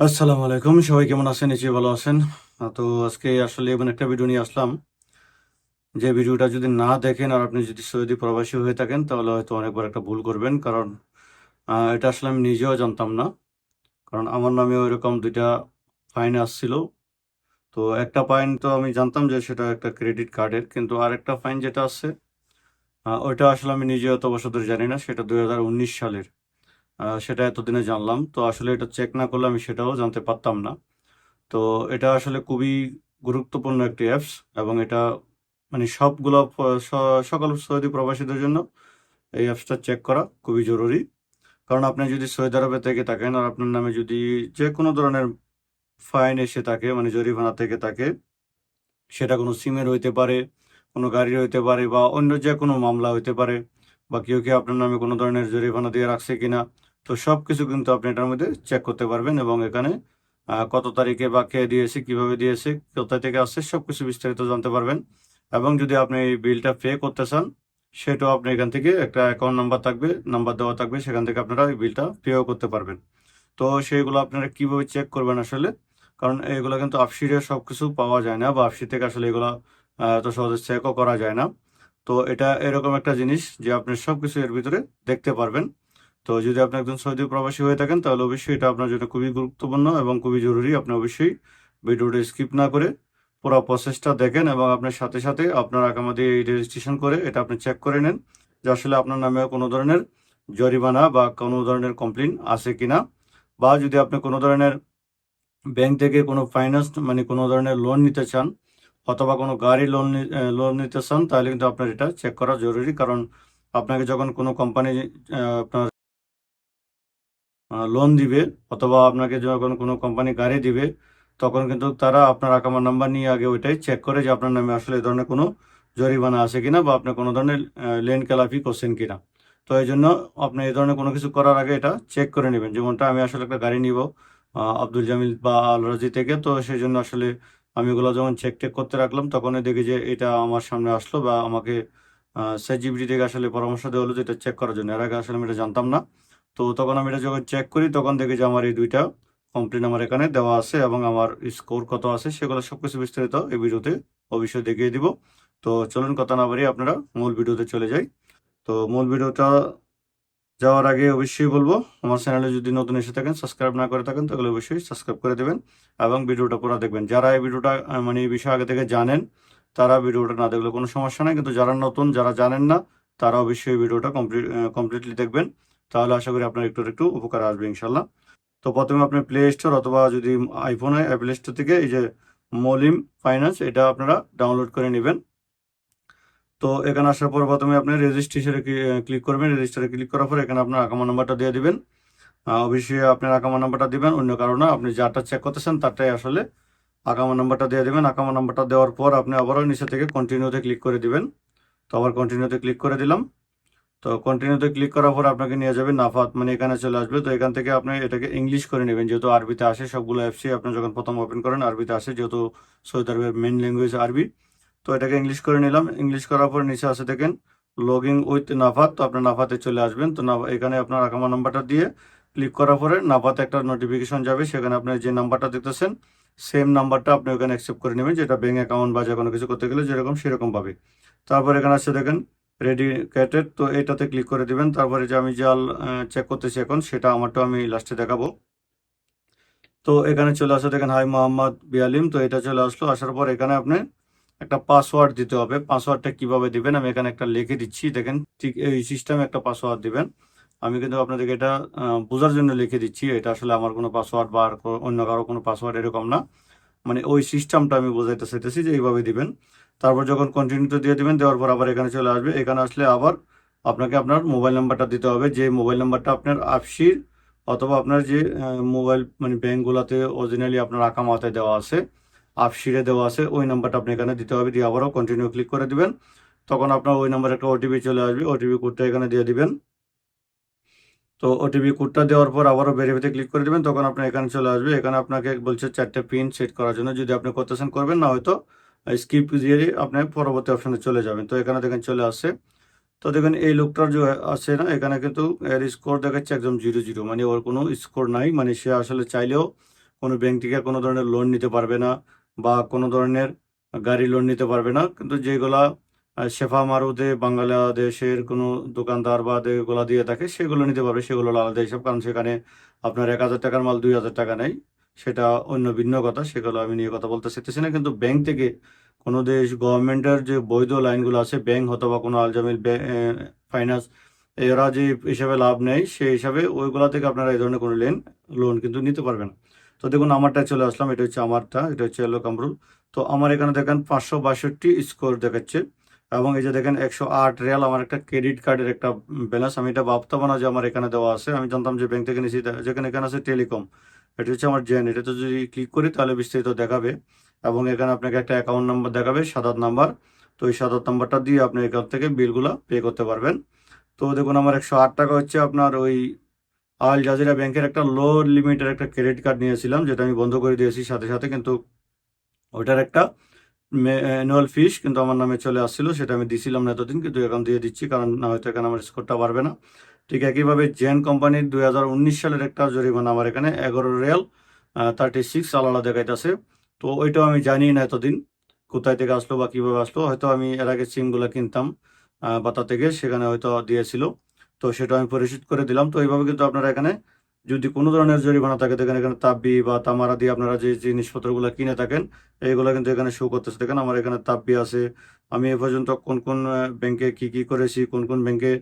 আসসালামু আলাইকুম সবাই কেমন আছেন? নিশ্চয়ই ভালো আছেন। তো আজকে আসলে এমন একটা ভিডিও নিয়ে আসলাম। যে ভিডিওটা যদি না দেখেন আর আপনি যদি সৌদি প্রবাসী হয়ে থাকেন তাহলে হয়তো অনেকবার একটা ভুল করবেন। কারণ এটা আসলে আমি নিজেও জানতাম না। কারণ আমার নামে এরকম দুইটা ফাইন আসছিল। তো একটা ফাইন তো আমি জানতাম যে সেটা একটা ক্রেডিট কার্ডের কিন্তু আরেকটা ফাইন যেটা আহ, ওইটা আসলে আমি নিজে অত বছর ধরে জানি না সেটা দুই হাজার উনিশ সালের। সেটা এতদিনে জানলাম। তো আসলে এটা চেক না করলে আমি সেটাও জানতে পারতাম না। তো এটা আসলে খুবই গুরুত্বপূর্ণ একটি অ্যাপস এবং এটা মানে সবগুলো সকল সৌদি প্রবাসীদের জন্য এই অ্যাপসটা চেক করা খুবই জরুরি। কারণ আপনি যদি সৌদি আরবে থেকে থাকেন আর আপনার নামে যদি যে কোনো ধরনের ফাইন এসে থাকে মানে জরিমানা থেকে থাকে, সেটা কোনো সিমের হইতে পারে, কোনো গাড়ির হইতে পারে বা অন্য যে কোনো মামলা হইতে পারে বা কেউ কেউ আপনার নামে কোনো ধরনের জরিমানা দিয়ে রাখছে কিনা তো সব কিছু কিন্তু আপনি এটার মধ্যে চেক করতে পারবেন এবং এখানে কত তারিখে বা কে দিয়েছে, কীভাবে দিয়েছে, কোথা থেকে আসছে সব কিছু বিস্তারিত জানতে পারবেন। এবং যদি আপনি এই বিলটা পে করতে চান, সেটাও আপনি এখান থেকে একটা অ্যাকাউন্ট নাম্বার থাকবে নাম্বার দেওয়া থাকবে, সেখান থেকে আপনারা এই বিলটা পেও করতে পারবেন। তো সেইগুলো আপনারা কীভাবে চেক করবেন আসলে? কারণ এগুলো কিন্তু আপসিরে সব কিছু পাওয়া যায় না বা আপসি থেকে আসলে এগুলো এত সহজে চেকও করা যায় না। তো এটা এরকম একটা জিনিস যে আপনি সব কিছু এর ভিতরে দেখতে পারবেন। তো যদি আপনি একজন সৌদি প্রবাসী হয়ে থাকেন, তাহলে অবশ্যই এটা আপনার জন্য খুবই গুরুত্বপূর্ণ এবং খুবই জরুরি। আপনি অবশ্যই ভিডিওটা স্কিপ না করে পুরো প্রসেসটা দেখেন এবং আপনার সাথে সাথে আপনার আকামা এই রেজিস্ট্রেশন করে এটা আপনি চেক করে নেন যে আসলে আপনার নামে কোনো ধরনের জরিমানা বা কোনো ধরনের কমপ্লেন আছে কিনা। বা যদি আপনি কোনো ধরনের ব্যাংক থেকে কোনো ফাইন্যান্স মানে কোনো ধরনের লোন নিতে চান অথবা কোনো গাড়ি লোন লোন নিতে চান, তাহলে কিন্তু আপনার এটা চেক করা জরুরি। কারণ আপনাকে যখন কোনো কোম্পানি আপনার লোন দিবে অথবা আপনাকে যখন কোনো কোম্পানি গাড়ি দিবে, তখন কিন্তু তারা আপনার আকামার নাম্বার নিয়ে আগে ওইটাই চেক করে যে আপনার নামে আসলে এই ধরনের কোনো জরিমানা আছে কিনা বা আপনি কোনো ধরনের লেন খেলাপি করছেন কিনা। তো এই জন্য আপনি এই ধরনের কোনো কিছু করার আগে এটা চেক করে নেবেন। যেমনটা আমি আসলে একটা গাড়ি নিব আব্দুল জামিল বা আল রাজি থেকে, তো সেই জন্য আসলে আমি এগুলো যখন চেক টেক করতে রাখলাম, তখনই দেখি যে এটা আমার সামনে আসলো বা আমাকে সেজিবিটি থেকে আসলে পরামর্শ দেওয়া হলো যে এটা চেক করার জন্য। এর আগে আসলে আমি এটা জানতাম না। তো তখন আমি এটা যখন চেক করি, তখন দেখি যে আমার এই দুইটা কমপ্লেন আমার এখানে দেওয়া আছে এবং আমার স্কোর কত আছে সেগুলো সবকিছু বিস্তারিত এই ভিডিওতে অবশ্যই দেখিয়ে দিব। তো চলুন কথা না বাড়িয়ে আপনারা মূল ভিডিওতে চলে যাই। তো মূল ভিডিওটা যাওয়ার আগে অবশ্যই বলব, আমার চ্যানেলে যদি নতুন এসে থাকেন সাবস্ক্রাইব না করে থাকেন, তাহলে অবশ্যই সাবস্ক্রাইব করে দেবেন এবং ভিডিওটা পুরো দেখবেন। যারা এই ভিডিওটা মানে এই বিষয়ে আগে থেকে জানেন, তারা ভিডিওটা না দেখলে কোনো সমস্যা নাই। কিন্তু যারা নতুন, যারা জানেন না, তারা অবশ্যই ভিডিওটা কমপ্লিট কমপ্লিটলি দেখবেন। তাহলে আশা করি আপনার একটু একটু উপকার আসবে ইনশাল্লাহ তো প্রথমে আপনি প্লে স্টোর অথবা যদি আইফোন হয় অ্যাপল স্টোর থেকে এই যে মলিম ফাইন্যান্স এটা আপনারা ডাউনলোড করে নেবেন। তো এখানে আসার পর প্রথমে আপনি রেজিস্ট্রেশনে ক্লিক করবেন। রেজিস্টারে ক্লিক করার পর এখানে আপনার আকামা নাম্বারটা দিয়ে দিবেন। অবশ্যই আপনার আকামা নাম্বারটা দিবেন। অন্য কারণে আপনি যারটা চেক করতেছেন তারটাই আসলে আকামা নাম্বারটা দিয়ে দেবেন। আকামা নাম্বারটা দেওয়ার পর আপনি আবারও নিচে থেকে কন্টিনিউতে ক্লিক করে দিবেন। তো আবার কন্টিনিউতে ক্লিক করে দিলাম। তো কন্টিনিউতে ক্লিক করার পর আপনাকে নিয়ে যাবে নাফাত মানে এখানে চলে আসবে। তো এখান থেকে আপনি এটাকে ইংলিশ করে নেবেন। যেহেতু আরবিতে আসে সবগুলো অ্যাপসই আপনি যখন প্রথম ওপেন করেন, আরবিতে আসে যেহেতু সৌদি আরবের মেন ল্যাঙ্গুয়েজ আরবি। তো এটাকে ইংলিশ করে নিলাম। ইংলিশ করার পর নিচে আসে দেখেন লগিং উইথ নাফাত। তো আপনি নাফাতে চলে আসবেন। তো এখানে আপনার আকামা নাম্বারটা দিয়ে ক্লিক করার পরে নাফাতে একটা নোটিফিকেশন যাবে। সেখানে আপনি যে নাম্বারটা দেখতেছেন সেম নাম্বারটা আপনি ওখানে অ্যাকসেপ্ট করে নেবেন, যেটা ব্যাঙ্ক অ্যাকাউন্ট বা যে কোনো কিছু করতে গেলে যেরকম সেরকম পাবে। তারপর এখানে আসছে দেখেন রেডিকেটেড তো এটাতে ক্লিক করে দিবেন। তারপরে যে আমি জাল চেক করতেছি এখন, সেটা আমারটা আমি লাস্টে দেখাবো। তো এখানে চলে আসে দেখেন হাই মোহাম্মদ বিয়ালিম তো এটা চলে আসলো। আসার পর এখানে আপনি একটা পাসওয়ার্ড দিতে হবে। পাসওয়ার্ডটা কীভাবে দিবেন? আমি এখানে একটা লিখে দিচ্ছি। দেখেন, ঠিক এই সিস্টেমে একটা পাসওয়ার্ড দিবেন। আমি কিন্তু আপনাদেরকে এটা বোঝার জন্য লিখে দিচ্ছি। এটা আসলে আমার কোনো পাসওয়ার্ড বা অন্য কারও কোনো পাসওয়ার্ড এরকম না। মানে ওই সিস্টেমটা আমি বোঝাইতে চাইতেছি যে এইভাবে দিবেন। তারপর যখন কন্টিনিউতে দিয়ে দিবেন, দেওয়ার পর আবার এখানে চলে আসবে। এখানে আসলে আবার আপনাকে আপনার মোবাইল নাম্বারটা দিতে হবে। যে মোবাইল নাম্বারটা আপনার আপসির অথবা আপনার যে মোবাইল মানে ব্যাঙ্কগুলোতে অরিজিনালি আপনার আকামাতে দেওয়া আছে, আপসিরে দেওয়া আছে, ওই নাম্বারটা আপনি এখানে দিতে হবে। দিয়ে আবারও কন্টিনিউ ক্লিক করে দিবেন। তখন আপনার ওই নাম্বারে একটা ওটিপি চলে আসবে। ওটিপি কোডটা এখানে দিয়ে দিবেন। তো ওটিপি কোডটা দেওয়ার পর আবারও ভেরিফাইতে ক্লিক করে দিবেন। তখন আপনার এখানে চলে আসবে। এখানে আপনাকে বলছে চারটে পিন সেট করার জন্য। যদি আপনি করতেছেন করবেন, না হয়তো স্কিপ দিয়ে আপনি পরবর্তী অপশানে চলে যাবেন। তো এখানে দেখেন চলে আসে তো দেখেন এই লোকটার যে আছে না, এখানে কিন্তু এর স্কোর দেখাচ্ছে একদম জিরো জিরো মানে ওর কোনো স্কোর নাই। মানে সে আসলে চাইলেও কোনো ব্যাংক থেকে কোনো ধরনের লোন নিতে পারবে না বা কোনো ধরনের গাড়ি লোন নিতে পারবে না। কিন্তু যেগুলা শেফা মারুদে, বাংলাদেশের কোনো দোকানদার বা যেগুলা দিয়ে থাকে, সেগুলো নিতে পারবে, সেগুলো আলাদা হিসাব। কারণ সেখানে আপনার এক হাজার টাকার মাল দুই হাজার টাকা নেই। সেটা অন্য ভিন্ন কথা, সেগুলো আমি নিয়ে কথা বলতে চাইতেছি না। কিন্তু ব্যাংক থেকে কোনো দেশ গভর্নমেন্টের যে বৈধ লাইনগুলো আছে ব্যাংক অথবা কোনো আলজামিল ফাইন্যান্স এরা যে হিসাবে লাভ নেয়, সেই হিসাবে ওইগুলা থেকে আপনারা এই ধরনের কোনো লোন লোন কিন্তু নিতে পারবেন তো দেখুন আমারটা চলে আসলাম, এটা হচ্ছে আমারটা, এটা হচ্ছে এলো কামরুল। তো আমার এখানে দেখেন পাঁচশো বাষট্টি স্কোর দেখাচ্ছে, এবং এই যে দেখেন একশো আট রিয়াল আমার একটা ক্রেডিট কার্ডের একটা ব্যালেন্স আমি এটা ভাবতাম না যে আমার এখানে দেওয়া আছে। আমি জানতাম যে ব্যাংক থেকে নিয়েছি যেখানে এখানে আছে টেলিকম এটা হচ্ছে আমার জেন এটাতে যদি ক্লিক করি তাহলে বিস্তারিত দেখাবে। এবং এখানে আপনাকে একটা অ্যাকাউন্ট নাম্বার দেখাবে সাত নাম্বার। তো এই সাত নাম্বারটা দিয়ে আপনি এখান থেকে বিলগুলো পে করতে পারবেন। তো দেখুন, আমার একশো আট টাকা হচ্ছে আপনার ওই আল জাজিরা ব্যাংকের একটা লো লিমিটের একটা ক্রেডিট কার্ড নিয়েছিলাম, যেটা আমি বন্ধ করে দিয়েছি সাথে সাথে, কিন্তু ওইটার একটা অ্যানুয়াল ফিস কিন্তু আমার নামে চলে আসছিল, সেটা আমি দিছিলাম না এতদিন, কিন্তু এখন দিয়ে দিচ্ছি, কারণ না হয়তো এখানে আমার স্কোরটা বাড়বে না। ঠিক একইভাবে জেন কোম্পানির দুই হাজার উনিশ সালের একটা জরিমানা আমার এখানে, এগারো রিয়াল থার্টি সিক্স আলাদা দেখাইতেছে। তো ওইটাও আমি জানি না এতদিন, কোথায় থেকে আসলো বা কীভাবে আসলো, হয়তো আমি এর আগে সিমগুলো কিনতাম বাতা থেকে, সেখানে হয়তো দিয়েছিল। তো সেটা আমি পরিশোধ করে দিলাম। তো এইভাবে কিন্তু আপনারা এখানে যদি কোনো ধরনের জরিমানা থাকে দেখেন এখানে তাব্বি বা তামারা দিয়ে আপনারা যে জিনিসপত্রগুলো কিনে থাকেন, এইগুলো কিন্তু এখানে শো করতেছে। দেখেন আমার এখানে তাব্বি আছে। আমি এ পর্যন্ত কোন কোন ব্যাংকে কি কি করেছি, কোন কোন ব্যাংকে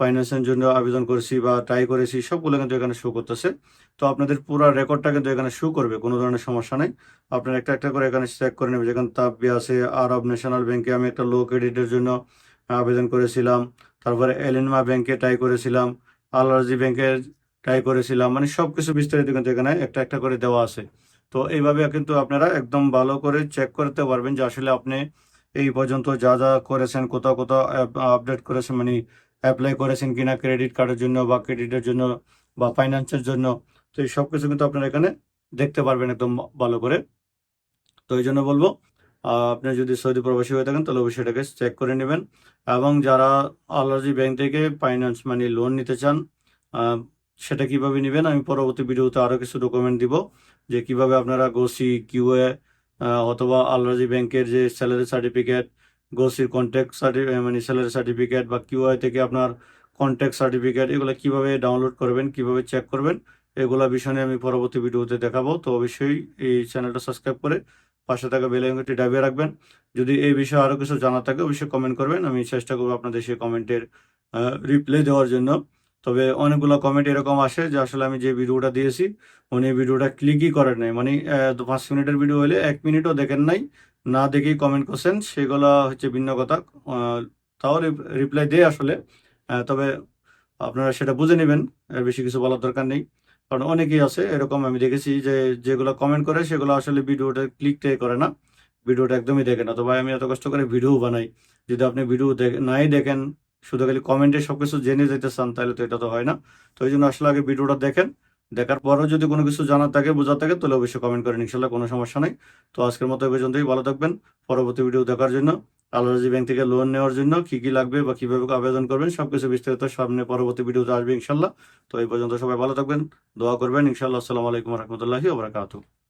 ফাইন্যান্সের জন্য আবেদন করেছি বা ট্রাই করেছি, সবগুলো কিন্তু এখানে শো করতেছে। তো আপনাদের পুরো রেকর্ডটা কিন্তু এখানে শো করবে, কোনো ধরনের সমস্যা নেই। আপনারা একটা একটা করে এখানে চেক করে নেবেন। যেখানে তাব্বি আছে, আরব ন্যাশনাল ব্যাংকে আমি একটা লো ক্রেডিটের জন্য আবেদন করেছিলাম। তারপরে এলিনমা ব্যাংকে ট্রাই করেছিলাম। আলরাজি ব্যাংকে ট্রাই করেছিলাম মানে সব কিছু বিস্তারিত কিন্তু এখানে একটা একটা করে দেওয়া আছে। তো এইভাবে কিন্তু আপনারা একদম ভালো করে চেক করতে পারবেন যে আসলে আপনি এই পর্যন্ত যা যা করেছেন, কোথাও কোথাও আপডেট করেছেন মানে অ্যাপ্লাই করেছেন কিনা ক্রেডিট কার্ডের জন্য বা ক্রেডিটের জন্য বা ফাইন্যান্সের জন্য। তো এই সব কিছু কিন্তু আপনারা এখানে দেখতে পারবেন একদম ভালো করে। তো এই জন্য বলব আপনি যদি সৌদি প্রবাসী হয়ে থাকেন তাহলে অবশ্যই এটাকে চেক করে নেবেন। এবং যারা আলার্জি ব্যাংক থেকে ফাইন্যান্স মানে লোন নিতে চান সেটা কীভাবে নেবেন? আমি পরবর্তী ভিডিওতে আরও কিছু ডকুমেন্ট দিব যে কীভাবে আপনারা গোসি কিউএ অথবা আলরাজি ব্যাংকের যে স্যালারি সার্টিফিকেট গোসির কন্ট্যাক্ট সার্টিফিকেট মানে স্যালারি সার্টিফিকেট বা কিউআই থেকে আপনার কন্ট্যাক্ট সার্টিফিকেট এগুলো কীভাবে ডাউনলোড করবেন, কীভাবে চেক করবেন, এগুলো বিষয় নিয়ে আমি পরবর্তী ভিডিওতে দেখাবো। তো অবশ্যই এই চ্যানেলটা সাবস্ক্রাইব করে পাশে থাকা বেল আইকনটি দাবিয়ে রাখবেন। যদি এই বিষয়ে আরও কিছু জানা থাকে, অবশ্যই কমেন্ট করবেন। আমি চেষ্টা করব আপনাদের সেই কমেন্টের রিপ্লাই দেওয়ার জন্য। তবে অনেকগুলো কমেন্ট এরকম আসে যে আসলে আমি যে ভিডিওটা দিয়েছি, উনি ভিডিওটা ক্লিকই করেন নাই। মানে পাঁচ মিনিটের ভিডিও হলে এক মিনিটও দেখেন নাই, না দেখেই কমেন্ট করছেন। সেগুলো হচ্ছে ভিন্ন কথা। তাও রিপ্লাই দেয় আসলে। তবে আপনারা সেটা বুঝে নেবেন এর বেশি কিছু বলার দরকার নেই। কারণ অনেকেই আছে, এরকম আমি দেখেছি যে যেগুলো কমেন্ট করে সেগুলো আসলে ভিডিওটা ক্লিকটাই করে না। ভিডিওটা একদমই দেখে না। তো ভাই, আমি এত কষ্ট করে ভিডিও বানাই। যদি আপনি ভিডিও নাই দেখেন শুধু খালি কমেন্টে সবকিছু জেনে যেতে চান, তাহলে তো এটা তো হয় না। তো এই জন্য আসলে আগে ভিডিওটা দেখেন, দেখার পরেও যদি কোনো কিছু জানার থাকে, বোঝার থাকে, তাহলে অবশ্যই কমেন্ট করেন ইনশাল্লাহ কোনো সমস্যা নেই। তো আজকের মতো এই পর্যন্তই, ভালো থাকবেন। পরবর্তী ভিডিও দেখার জন্য আলরাজি ব্যাংক থেকে লোন নেওয়ার জন্য কি কি লাগবে বা কীভাবে আবেদন করবেন, সবকিছু বিস্তারিত সামনে পরবর্তী ভিডিওতে আসবে ইনশাল্লাহ তো এই পর্যন্ত সবাই ভালো থাকবেন, দোয়া করবেন ইনশাল্লাহ আসসালামু আলাইকুম রহমতুল্লাহি ওবরাকাতু